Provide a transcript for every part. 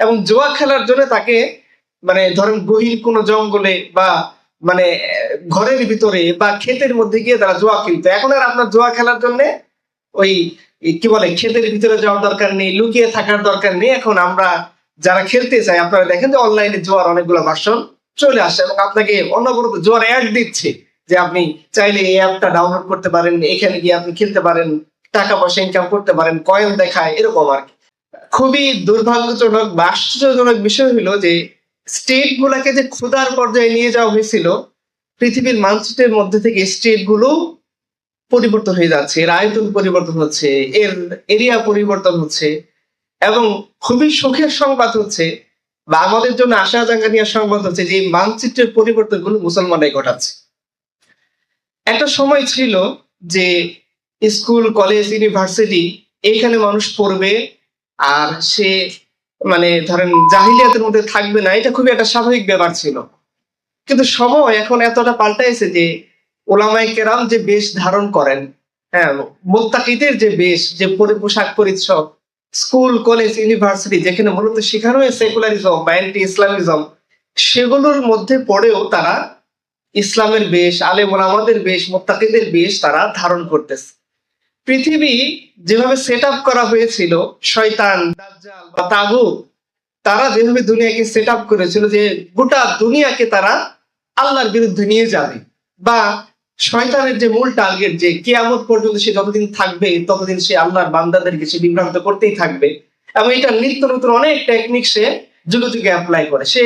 এবং জুয়া খেলার জন্য তাকে মানে ধরেন গহীন কোনো জঙ্গলে বা মানে ঘরের ভিতরে বা ক্ষেতের মধ্যে গিয়ে তারা জোয়া খেলতো। এখন আর আপনার জোয়া খেলার জন্য ওই, কি বলে, ক্ষেতের ভিতরে যাওয়ার দরকার নেই, লুকিয়ে থাকার দরকার নেই। এখন আমরা যারা খেলতে চাই, আপনারা দেখেন যে অনলাইনে জোয়ার অনেকগুলো ভার্সন চলে আসে এবং আপনাকে অনবরত জোয়ার অ্যাড দিচ্ছে যে আপনি চাইলে এই অ্যাপটা ডাউনলোড করতে পারেন, এখানে গিয়ে আপনি খেলতে পারেন, টাকা পয়সা ইনকাম করতে পারেন কয়েন দেখায়, এরকম আর কি। খুবই দুর্ভাগ্যজনক বা আশ্চর্যজনক বিষয় হলো যে স্টেট গুলাকে যে ক্ষুধার পর্যায়ে নিয়ে যাওয়া হয়েছিল, পৃথিবীর মানচিত্রের মধ্যে থেকে স্টেটগুলো পরিবর্তন হয়ে যাচ্ছে। এর আয়তন পরিবর্তন হচ্ছে, এর এরিয়া পরিবর্তন হচ্ছে এবং খুবই সুখের সংবাদ হচ্ছে বা আমাদের জন্য আশা জাঙ্গানিয়া সংবাদ হচ্ছে যে এই মানচিত্রের পরিবর্তনগুলো মুসলমানরাই ঘটাচ্ছে। একটা সময় ছিল যে স্কুল, কলেজ ইউনিভার্সিটি এইখানে মানুষ পড়বে আর সে মানে ধরেন জাহিলিয়াতের মধ্যে থাকবে না, এটা খুবই একটা স্বাভাবিক ব্যাপার ছিল। কিন্তু সময় এখন এতটা পাল্টাইছে যে ওলামাই কেরাম যে বেশ ধারণ করেন হ্যাঁ মোত্তাকিদের যে বেশ, যে পোশাক পরিচ্ছদ, স্কুল, কলেজ, ইউনিভার্সিটি, যেখানে মূলত শেখানো হয় সেকুলারিজম বা অ্যান্টি ইসলামিজম সেগুলোর মধ্যে পড়েও তারা ইসলামের বেশ আলেম ওলামাদের বেশ, মোত্তাকিদের বেশ তারা ধারণ করতেছে। পৃথিবী যেভাবে সেট আপ করা হয়েছিল, শয়তান, দাজ্জাল বা তাগুত, তারা যেভাবে দুনিয়াকে সেট আপ করেছিল যে গোটা দুনিয়াকে তারা আল্লাহর বিরুদ্ধে নিয়ে যাবে বা শয়তানের যে মূল টার্গেট যে কিয়ামত পর্যন্ত সে যতদিন থাকবে, ততদিন সে আল্লাহর বান্দাদেরকে সে বিভ্রান্ত করতেই থাকবে এবং এটা নিত্য নতুন অনেক টেকনিক সে যুগে যুগে অ্যাপ্লাই করে। সে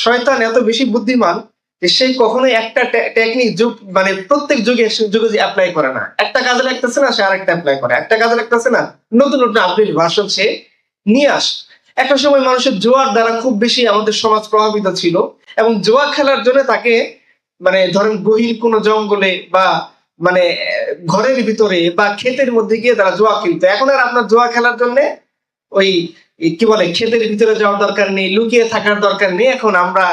শয়তান এত বেশি বুদ্ধিমান সে কখনোই একটা টেকনিক যুগ মানে প্রত্যেক যুগে যুগে অ্যাপ্লাই করে না। একটা কাজে লাগতেছে না, সে আরেকটা অ্যাপ্লাই করে। একটা কাজে লাগতেছে না, নতুন নতুন আপডেট ভার্সন সে নিয়ে আসে। একটা সময় মানুষের জোয়ার দ্বারা খুব বেশি আমাদের সমাজ প্রভাবিত ছিল এবং জোয়া খেলার জন্য তাকে মানে ধরেন গহীন কোনো জঙ্গলে বা মানে ঘরের ভিতরে বা ক্ষেতের মধ্যে গিয়ে তারা জোয়া খেলতো। এখন আর আপনার জোয়া খেলার জন্য ওই, কি বলে, ক্ষেতের ভিতরে যাওয়ার দরকার নেই, লুকিয়ে থাকার দরকার নেই। এখন আমরা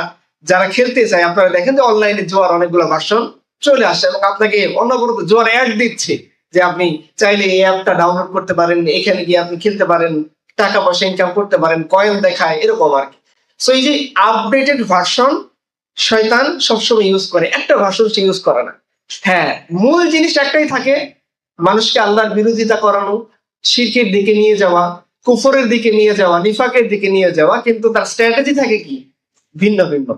যারা খেলতে চায়, আপনারা দেখেন যে অনলাইনে জোয়ার অনেকগুলো ভার্সন চলে আসে এবং আপনাকে অনবরত জোয়ার অ্যাড দিচ্ছে যে আপনি চাইলে এই অ্যাপটা ডাউনলোড করতে পারেন, এখানে গিয়ে আপনি খেলতে পারেন, টাকা পয়সা ইনকাম করতে পারেন কয়েন দেখায়, এরকম আর কি। সো এই যে আপডেটেড ভার্সন শয়তান সবসময় ইউজ করে। একটা ভার্সন সে ইউজ করে না। হ্যাঁ মূল জিনিস একটাই থাকে, মানুষকে আল্লাহর বিরোধিতা করানো, শিরকের দিকে নিয়ে যাওয়া, কুফরের দিকে নিয়ে যাওয়া, নিফাকের দিকে নিয়ে যাওয়া, কিন্তু তার স্ট্র্যাটেজি থাকে কি? ভিন্ন ভিন্ন।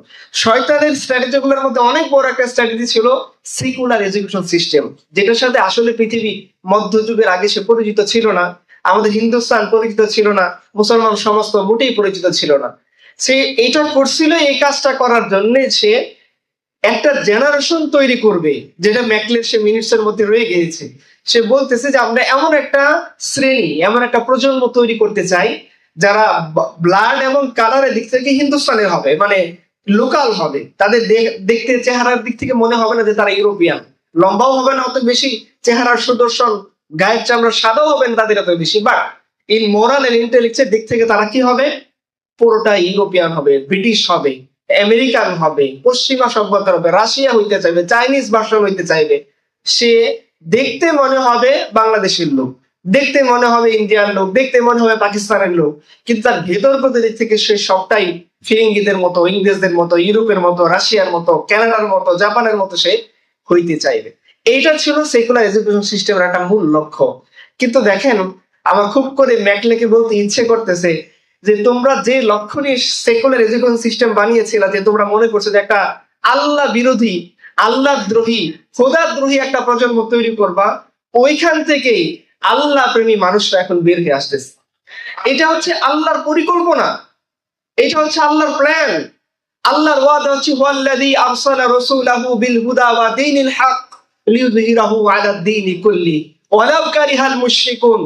শয়তানের স্ট্র্যাটেজি গুলোর মধ্যে অনেক বড় একটা স্ট্র্যাটেজি ছিল সিকুলার এডুকেশন সিস্টেম যেটার সাথে আসলে পৃথিবী মধ্যযুগের আগে সে পরিচিত ছিল না, আমাদের হিন্দুস্তান পরিচিত ছিল না, মুসলমান সমস্ত মোটেই পরিচিত ছিল না। সে এটা করছিল, এই কাজটা করার জন্য সে একটা জেনারেশন তৈরি করবে, যেটা ম্যাকলের সে মিনিটস এর মধ্যে রয়ে গিয়েছে। সে বলতেছে যে আমরা এমন একটা শ্রেণি, এমন একটা প্রজন্ম তৈরি করতে চাই যারা ব্লাড এবং কালারের দিক থেকে হিন্দুস্তানের হবে মানে লোকাল হবে, তাদের দেখ- দেখতে চেহারার দিক থেকে মনে হবে না যে তারা ইউরোপিয়ান। লম্বাও হবে না অত বেশি, চেহারার সুদর্শন, গায়ের চামড়া সাদাও হবে না তাদের এত বেশি but in moral and intellectual দিক থেকে তারা কি হবে? পুরোটা ইউরোপিয়ান হবে, ব্রিটিশ হবে, আমেরিকান হবে, পশ্চিমা সভ্যতা হবে, রাশিয়া হইতে চাইবে, চাইনিজ ভাষা হইতে চাইবে। সে দেখতে মনে হবে বাংলাদেশের লোক। দেখতে মনে হবে ইন্ডিয়ার লোক, দেখতে মনে হবে পাকিস্তানের লোক, কিন্তু তার ভেতর দিক থেকে সে সবটাই ফিরিঙ্গিদের মতো, ইংরেজদের মতো, ইউরোপের মতো, রাশিয়ার মতো কানাডার মতো, জাপানের মতো সে হইতে চাইবে। এইটা ছিল সেকুলার এডুকেশন সিস্টেমের একটা মূল লক্ষ্য। কিন্তু দেখেন, আমার খুব করে ম্যাকলেকে বলতে ইচ্ছে করতেছে যে তোমরা যে লক্ষ্য নিয়ে সেকুলার এডুকেশন সিস্টেম বানিয়েছিল, যে তোমরা মনে করছ যে একটা আল্লাহ বিরোধী, আল্লাহ দ্রোহী, খোদা দ্রোহী একটা প্রজন্ম তৈরি করবা, ওইখান থেকেই আল্লাহ প্রেমী মানুষরা এখন বের হয়ে আসতেছে। এটা হচ্ছে আল্লাহর পরিকল্পনা। এটা হচ্ছে আল্লাহর প্ল্যান আল্লাহর ওয়াদা হচ্ছে ওয়াল্লাযী আরসালা রাসূলাহু বিল হুদা ওয়া দীনিল হক লিইয়ুযহিরাহু আলা দ্বীনি কুল্লি ওয়ালাউ কারিহাল মুশরিকুন।